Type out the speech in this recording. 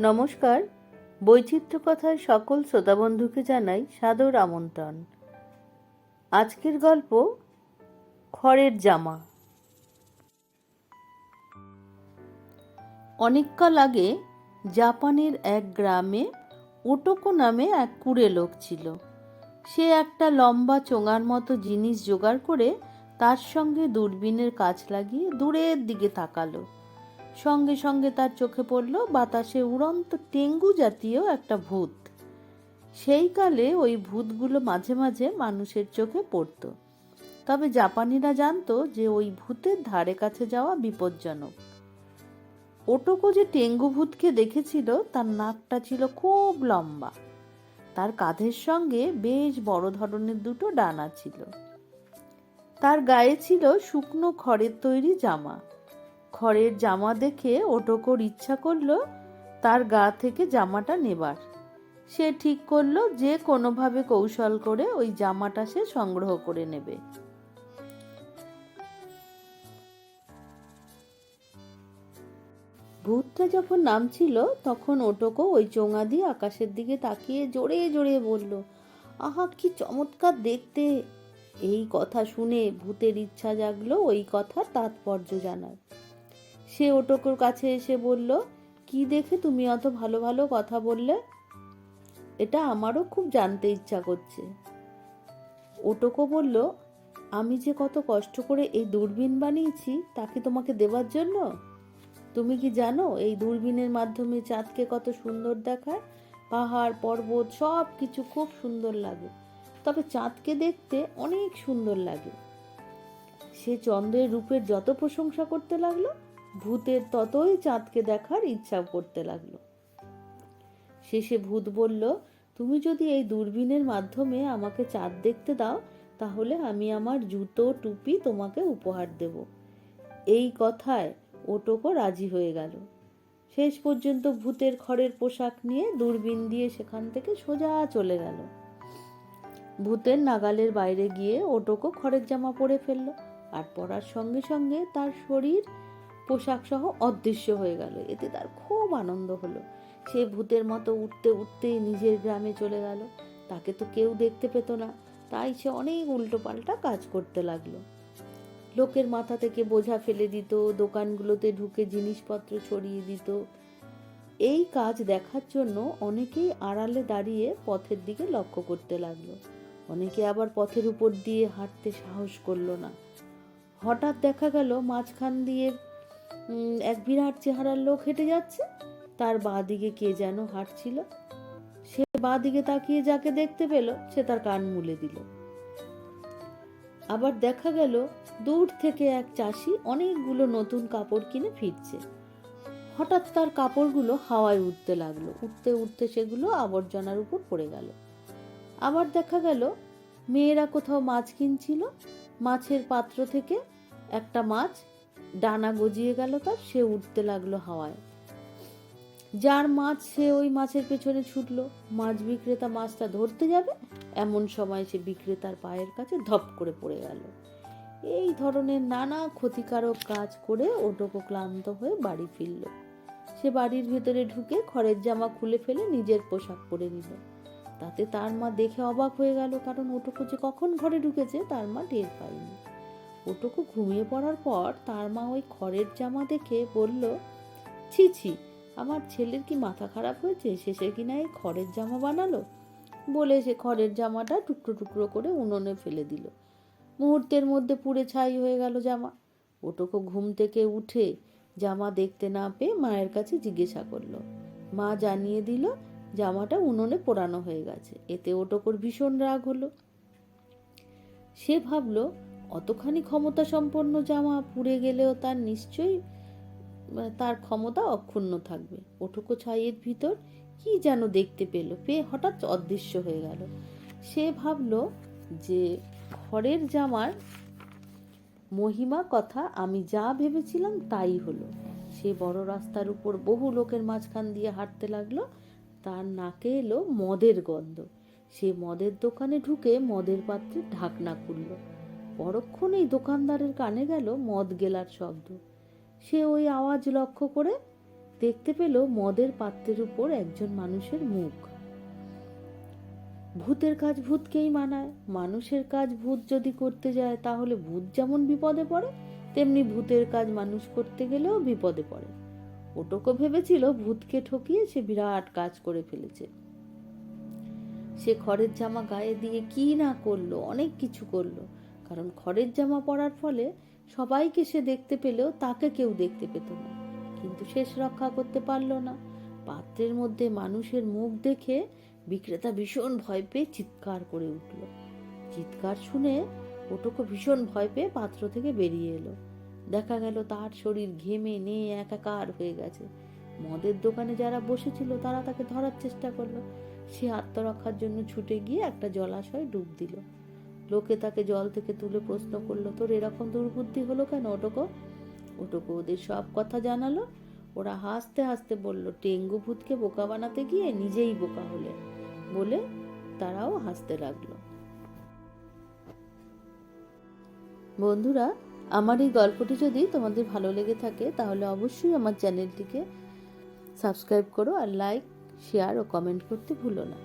নমস্কার। বৈচিত্র্য কথার সকল শ্রোতাবন্ধুকে জানাই সাদর আমন্ত্রণ। আজকের গল্প, খড়ের জামা। অনেককাল আগে জাপানের এক গ্রামে ওটোকো নামে এক কুড়ে লোক ছিল। সে একটা লম্বা চোঙার মতো জিনিস জোগাড় করে তার সঙ্গে দূরবীনের কাছ লাগিয়ে দূরের দিকে তাকালো। সঙ্গে সঙ্গে তার চোখে পড়ল বাতাসে উড়ন্ত টেঙ্গু জাতীয় একটা ভূত। সেই কালে ওই ভূতগুলো মাঝে মাঝে মানুষের চোখে পড়ত। তবে জাপানিরা জানতো যে ওই ভূতের ধারে কাছে যাওয়া বিপজ্জনক। ওটোকো যে টেঙ্গু ভূতকে দেখেছিল, তার নাকটা ছিল খুব লম্বা। তার কাঁধের সঙ্গে বেশ বড় ধরনের দুটো ডানা ছিল। তার গায়ে ছিল শুকনো খড়ের তৈরি জামা। খড়ের জামা দেখে ওটোকোর ইচ্ছা করল তার গা থেকে জামাটা নেবার। সে ঠিক করল যে কোনোভাবে কৌশল করে ওই জামাটা সে সংগ্রহ করে নেবে। ভূতটা যখন নামছিল, তখন ওটোকো ওই চোঙা দিয়ে আকাশের দিকে তাকিয়ে জোরে জোরে বলল, আহা, কি চমৎকার দেখতে! এই কথা শুনে ভূতের ইচ্ছা জাগলো, ওই কথা তাৎপর্য জানার। সে ওটোকোর কাছে এসে বলল, কি দেখে তুমি অত ভালো ভালো কথা বললে? এটা আমারও খুব জানতে ইচ্ছা করছে। ওটোকো বলল, আমি যে কত কষ্ট করে এই দূরবীন বানিয়েছি তাকে তোমাকে দেবার জন্য? তুমি কি জানো এই দূরবীনের মাধ্যমে চাঁদকে কত সুন্দর দেখায়? পাহাড়, পর্বত সব কিছু খুব সুন্দর লাগে। তবে চাঁদকে দেখতে অনেক সুন্দর লাগে। সে চন্দ্রের রূপের যত প্রশংসা করতে লাগল ভূতের ততই চাঁদকে দেখার ইচ্ছা করতে লাগল। শেষে ভূত বলল, তুমি যদি এই দূরবীনের মাধ্যমে আমাকে চাঁদ দেখতে দাও, তাহলে আমি আমার জুতো, টুপি তোমাকে উপহার দেব। এই কথায় ওটোকো রাজি হয়ে গেল। শেষ পর্যন্ত ভূতের খড়ের পোশাক নিয়ে দূরবীন দিয়ে সেখান থেকে সোজা চলে গেল। ভূতের নাগালের বাইরে গিয়ে ওটোকো খড়ের জামা পরে ফেলল আর পরার সঙ্গে সঙ্গে তার শরীর পোশাক সহ অদৃশ্য হয়ে গেল। এতে তার খুব আনন্দ হলো। সে ভূতের মতো উঠতে উঠতে নিজের গ্রামে চলে গেল। তাকে তো কেউ দেখতে পেত না। তাই সে অনেক উল্টো পাল্টা কাজ করতে লাগল। লোকের মাথা থেকে বোঝা ফেলে দিত, দোকানগুলোতে ঢুকে জিনিসপত্র ছড়িয়ে দিত। এই কাজ দেখার জন্য অনেকেই আড়ালে দাঁড়িয়ে পথের দিকে লক্ষ্য করতে লাগল। অনেকে আবার পথের উপর দিয়ে হাঁটতে সাহস করল না। হঠাৎ দেখা গেল মাঝখান দিয়ে এক বিরাট চেহারার লোক হেঁটে যাচ্ছে। তার বাঁ দিকে কে যেন হাঁটছিল। সে বাঁ দিকে তাকিয়ে যাকে দেখতে পেল, সে তার কান মুলে দিল। আবার দেখা গেল, দূর থেকে এক চাষি অনেকগুলো নতুন কাপড় কিনে ফিরছে। হঠাৎ তার কাপড়গুলো হাওয়ায় উঠতে লাগল। উঠতে উঠতে সেগুলো আবর্জনার উপর পড়ে গেল। আবার দেখা গেল, মেয়েরা কোথাও মাছ কিনছিল। মাছের পাত্র থেকে একটা মাছ ডানা গজিয়ে গেল তার, সে উঠতে লাগল হাওয়ায়। যার মাছ সে ওই মাছের পেছনে ছুটলো। মাছ বিক্রেতা মাছটা ধরতে যাবে, এমন সময় সে বিক্রেতার পায়ের কাছে ধপ করে পড়ে গেল। এই ধরনের নানা ক্ষতিকারক কাজ করে ওটুকু ক্লান্ত হয়ে বাড়ি ফিরল। সে বাড়ির ভেতরে ঢুকে খড়ের জামা খুলে ফেলে নিজের পোশাক পরে নিল। তাতে তার মা দেখে অবাক হয়ে গেল, কারণ ওটুকু যে কখন ঘরে ঢুকেছে, তার মা টের পায়নি। ওটুকু ঘুমিয়ে পড়ার পর তার মা ওই খড়ের জামা দেখে বলল, ছি ছি, আমার ছেলের কি মাথা খারাপ হয়েছে? শেষে কিনা এই খড়ের জামা বানালো? বলে সে খড়ের জামাটা টুকরো টুকরো করে উনুনে ফেলে দিল। মুহূর্তের মধ্যে পুড়ে ছাই হয়ে গেল জামা। ওটুকু ঘুম থেকে উঠে জামা দেখতে না পেয়ে মায়ের কাছে জিজ্ঞাসা করল। মা জানিয়ে দিল, জামাটা উনুনে পোড়ানো হয়ে গেছে। এতে ওটুকুর ভীষণ রাগ হলো। সে ভাবলো অতখানি ক্ষমতা সম্পন্ন জামা পুড়ে গেলেও তার নিশ্চয়ই মানে তার ক্ষমতা অক্ষুণ্ণ থাকবে। ওটুকু ছাইয়ের ভিতর কি যেন দেখতে পেল পেয়ে হঠাৎ অদৃশ্য হয়ে গেল। সে ভাবলো যে খড়ের জামার মহিমা কথা আমি যা ভেবেছিলাম তাই হলো। সে বড় রাস্তার উপর বহু লোকের মাঝখান দিয়ে হাঁটতে লাগল, তার নাকে এলো মদের গন্ধ। সে মদের দোকানে ঢুকে মদের পাত্রে ঢাকনা খুলল। পরক্ষণেই দোকানদারের কানে গেল মদ গেলার শব্দ। সে ওই আওয়াজ লক্ষ্য করে দেখতে পেল মদের পাত্রের উপর একজন মানুষের মুখ। ভূতের কাজ ভূতকেই মানায়, মানুষের কাজ ভূত যদি করতে যায় তাহলে ভূত যেমন বিপদে পড়ে, তেমনি ভূতের কাজ মানুষ করতে গেলেও বিপদে পড়ে। ওটুকো ভেবেছিল ভূতকে ঠকিয়ে সে বিরাট কাজ করে ফেলেছে। সে খড়ের জামা গায়ে দিয়ে কি না করল, অনেক কিছু করল। কারণ খড়ের জামা পরার ফলে সবাইকে সে দেখতে পেলেও তাকে কেউ দেখতে পেত না। কিন্তু শেষ রক্ষা করতে পারল না। পাত্রের মধ্যে মানুষের মুখ দেখে বিক্রেতা ভীষণ ভয় পেয়ে চিৎকার করে উঠল। চিৎকার শুনে ওটুকু ভীষণ ভয় পেয়ে পাত্র থেকে বেরিয়ে এলো। দেখা গেল তার শরীর ঘেমে নিয়ে একাকার হয়ে গেছে। মদের দোকানে যারা বসেছিল তারা তাকে ধরার চেষ্টা করল। সে আত্মরক্ষার জন্য ছুটে গিয়ে একটা জলাশয়ে ডুব দিল। লোকে তাকে জল থেকে তুলে প্রশ্ন করল, তোর এরকম দুর্বুদ্ধি হলো কেন ওটুকো ওটুকো ওদের সব কথা জানালো। ওরা হাসতে হাসতে বলল টেঙ্গু ভূতকে বোকা বানাতে গিয়ে নিজেই বোকা হলে। বলে তারাও হাসতে লাগল। বন্ধুরা, আমার এই গল্পটি যদি তোমাদের ভালো লেগে থাকে, তাহলে অবশ্যই আমার চ্যানেলটিকে সাবস্ক্রাইব করো আর লাইক, শেয়ার ও কমেন্ট করতে ভুলো না।